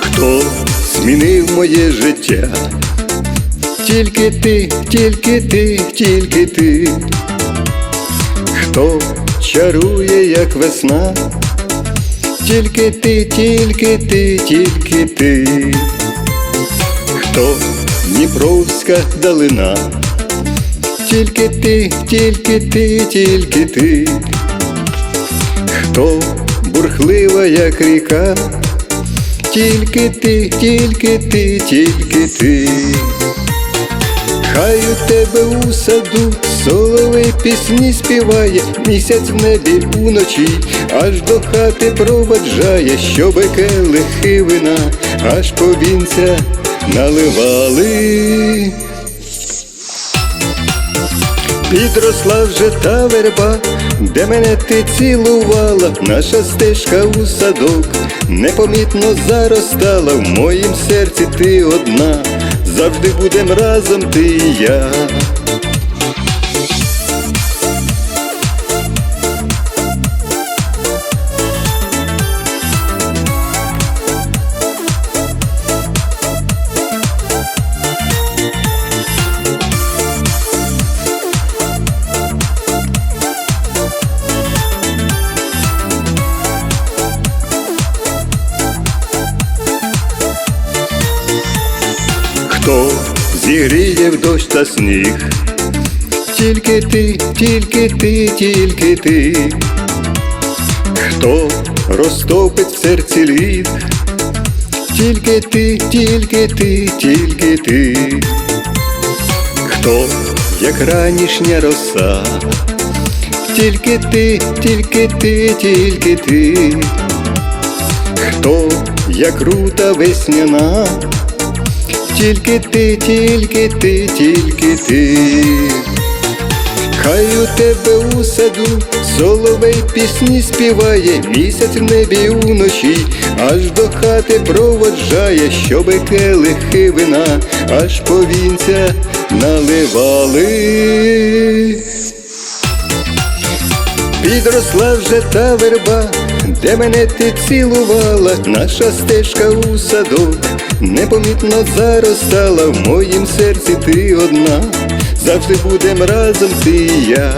Хто змінив моє життя? Тільки ти, тільки ти, тільки ти, хто чарує, як весна, тільки ти, тільки ти, тільки ти, хто Дніпровська далина, тільки ти, тільки ти, тільки ти, хто бурхлива, як ріка. Тільки ти, тільки ти, тільки ти, хай тебе у саду соловей пісні співає, місяць в небі уночі, аж до хати проваджає, щоби келихи вина, аж по вінця наливали. Підросла вже та верба, де мене ти цілувала, наша стежка у садок непомітно заростала, в моїм серці ти одна, завжди будем разом ти і я. Хто зігріє в дощ та сніг? Тільки ти, тільки ти, тільки ти, хто розтопить в серці лід? Тільки ти, тільки ти, тільки ти, хто, як ранішня роса, тільки ти, тільки ти, тільки ти, хто, як рута весняна. Тільки ти, тільки ти, тільки ти, хай у тебе у саду соловей пісні співає, місяць в небі уночі, аж до хати проводжає, щоби келихи вина, аж по вінця наливали. Підросла вже та верба, де мене ти цілувала, наша стежка у садок непомітно заростала, в моїм серці ти одна, завжди будем разом ти і я.